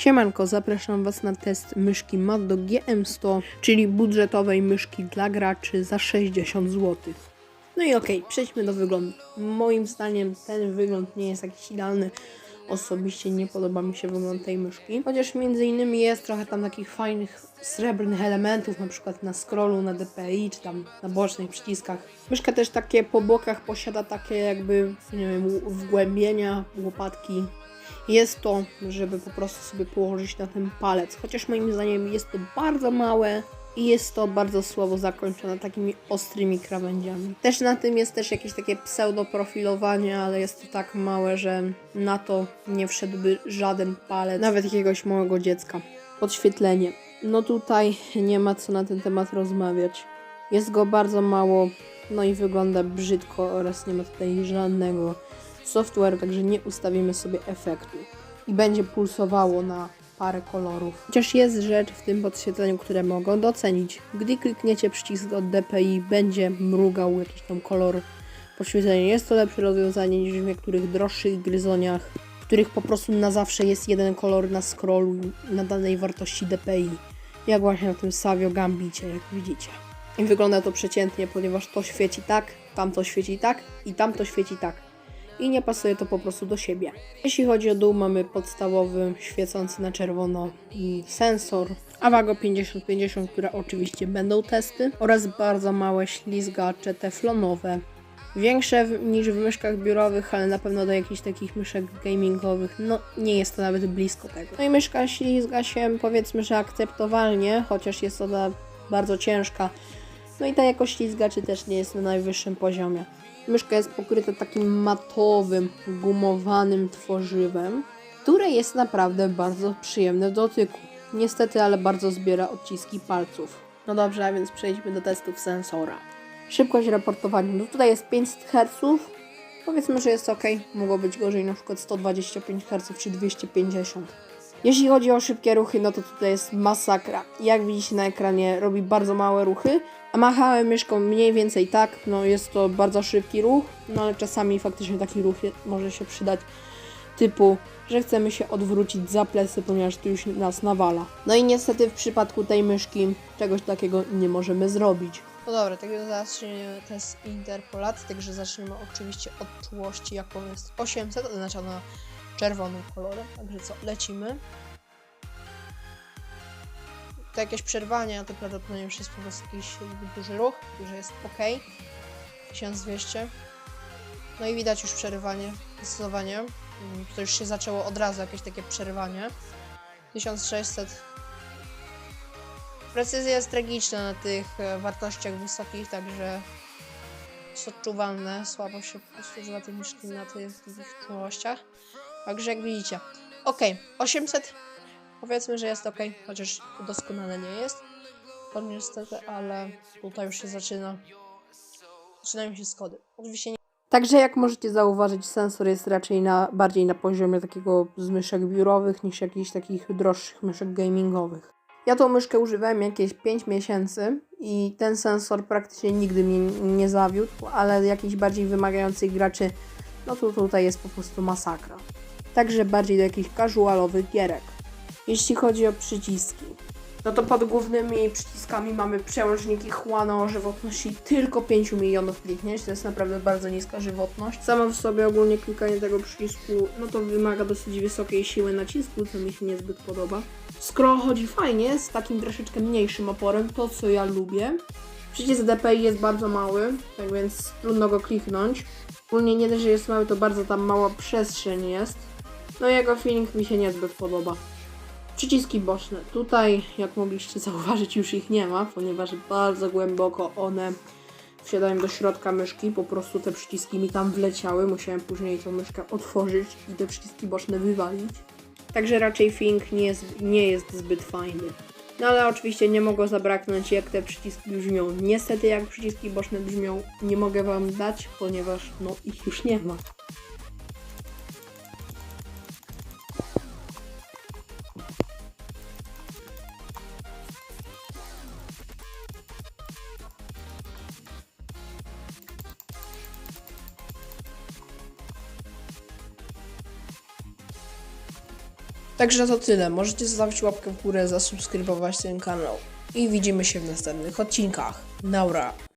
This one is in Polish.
Siemanko, zapraszam Was na test myszki Maddo GM100, czyli budżetowej myszki dla graczy za 60 zł. No i okej, przejdźmy do wyglądu. Moim zdaniem ten wygląd nie jest jakiś idealny. Osobiście nie podoba mi się wygląd tej myszki. Chociaż między innymi jest trochę tam takich fajnych srebrnych elementów, na przykład na scrollu, na DPI, czy tam na bocznych przyciskach. Myszka też takie po bokach posiada takie jakby, nie wiem, wgłębienia, łopatki. Jest to, żeby po prostu sobie położyć na ten palec. Chociaż moim zdaniem jest to bardzo małe i jest to bardzo słabo zakończone takimi ostrymi krawędziami. Też na tym jest też jakieś takie pseudo profilowanie, ale jest to tak małe, że na to nie wszedłby żaden palec, nawet jakiegoś małego dziecka. Podświetlenie. No tutaj nie ma co na ten temat rozmawiać. Jest go bardzo mało, no i wygląda brzydko oraz nie ma tutaj żadnego software, także nie ustawimy sobie efektu. I będzie pulsowało na parę kolorów. Chociaż jest rzecz w tym podświetleniu, które mogą docenić. Gdy klikniecie przycisk od DPI, będzie mrugał jakiś tam kolor podświetlenia. Jest to lepsze rozwiązanie niż w niektórych droższych gryzoniach, w których po prostu na zawsze jest jeden kolor na scrollu na danej wartości DPI. Jak właśnie w tym Savio Gambicie, jak widzicie. I wygląda to przeciętnie, ponieważ to świeci tak, tamto świeci tak i tamto świeci tak i nie pasuje to po prostu do siebie. Jeśli chodzi o dół, mamy podstawowy, świecący na czerwono sensor, Avago 5050, które oczywiście będą testy, oraz bardzo małe ślizgacze teflonowe. Większe niż w myszkach biurowych, ale na pewno do jakichś takich myszek gamingowych, no nie jest to nawet blisko tego. No i myszka ślizga się powiedzmy, że akceptowalnie, chociaż jest ona bardzo ciężka. No i ta jakość ślizgaczy też nie jest na najwyższym poziomie. Myszka jest pokryta takim matowym, gumowanym tworzywem, które jest naprawdę bardzo przyjemne w dotyku. Niestety, ale bardzo zbiera odciski palców. No dobrze, a więc przejdźmy do testów sensora. Szybkość raportowania. No tutaj jest 500 Hz. Powiedzmy, że jest ok. Mogło być gorzej, na przykład 125 Hz czy 250. Jeśli chodzi o szybkie ruchy, no to tutaj jest masakra. Jak widzicie na ekranie, robi bardzo małe ruchy, a machałem myszką mniej więcej tak, no jest to bardzo szybki ruch, no ale czasami faktycznie taki ruch je- może się przydać, typu, że chcemy się odwrócić za plecy, ponieważ tu już nas nawala. No i niestety w przypadku tej myszki czegoś takiego nie możemy zrobić. No dobra, także zaczniemy test interpolacji, także zaczniemy oczywiście od czułości, jaką jest 800, oznaczona czerwonym kolorem, także co, lecimy. Jakieś przerwanie, a to prawdopodobnie już jest po prostu jakiś duży ruch, że jest ok. 1200. No i widać już przerywanie, zdecydowanie. Mm, To już się zaczęło od razu, jakieś takie przerywanie. 1600. Precyzja jest tragiczna na tych e, wartościach wysokich, także jest odczuwalne. Słabo się po prostu używa tej myszki na tych, tych czułościach. Także jak widzicie. Ok, 800 powiedzmy, że jest ok, chociaż doskonale nie jest. To niestety, ale tutaj już się zaczyna. Zaczynają się skody. Oczywiście nie. Także jak możecie zauważyć, sensor jest raczej na, bardziej na poziomie takiego z myszek biurowych niż jakichś takich droższych myszek gamingowych. Ja tą myszkę używałem jakieś 5 miesięcy i ten sensor praktycznie nigdy mnie nie zawiódł, ale jakichś bardziej wymagających graczy, no to tutaj jest po prostu masakra. Także bardziej do jakichś casualowych gierek. Jeśli chodzi o przyciski, no to pod głównymi przyciskami mamy przełączniki Huano o żywotności tylko 5 milionów kliknięć. To jest naprawdę bardzo niska żywotność. Samo w sobie ogólnie klikanie tego przycisku, no to wymaga dosyć wysokiej siły nacisku, co mi się niezbyt podoba. Scroll chodzi fajnie, z takim troszeczkę mniejszym oporem, to co ja lubię. Przycisk DPI jest bardzo mały, tak więc trudno go kliknąć. Ogólnie nie dość, że jest mały, to bardzo tam mała przestrzeń jest. No jego feeling mi się niezbyt podoba. Przyciski boczne. Tutaj, jak mogliście zauważyć, już ich nie ma, ponieważ bardzo głęboko one wsiadają do środka myszki. Po prostu te przyciski mi tam wleciały. Musiałem później tą myszkę otworzyć i te przyciski boczne wywalić. Także raczej feeling nie jest, nie jest zbyt fajny. No ale oczywiście nie mogło zabraknąć, jak te przyciski brzmią. Niestety, jak przyciski boczne brzmią, nie mogę Wam dać, ponieważ no ich już nie ma. Także to tyle. Możecie zostawić łapkę w górę, zasubskrybować ten kanał. I widzimy się w następnych odcinkach. Naura.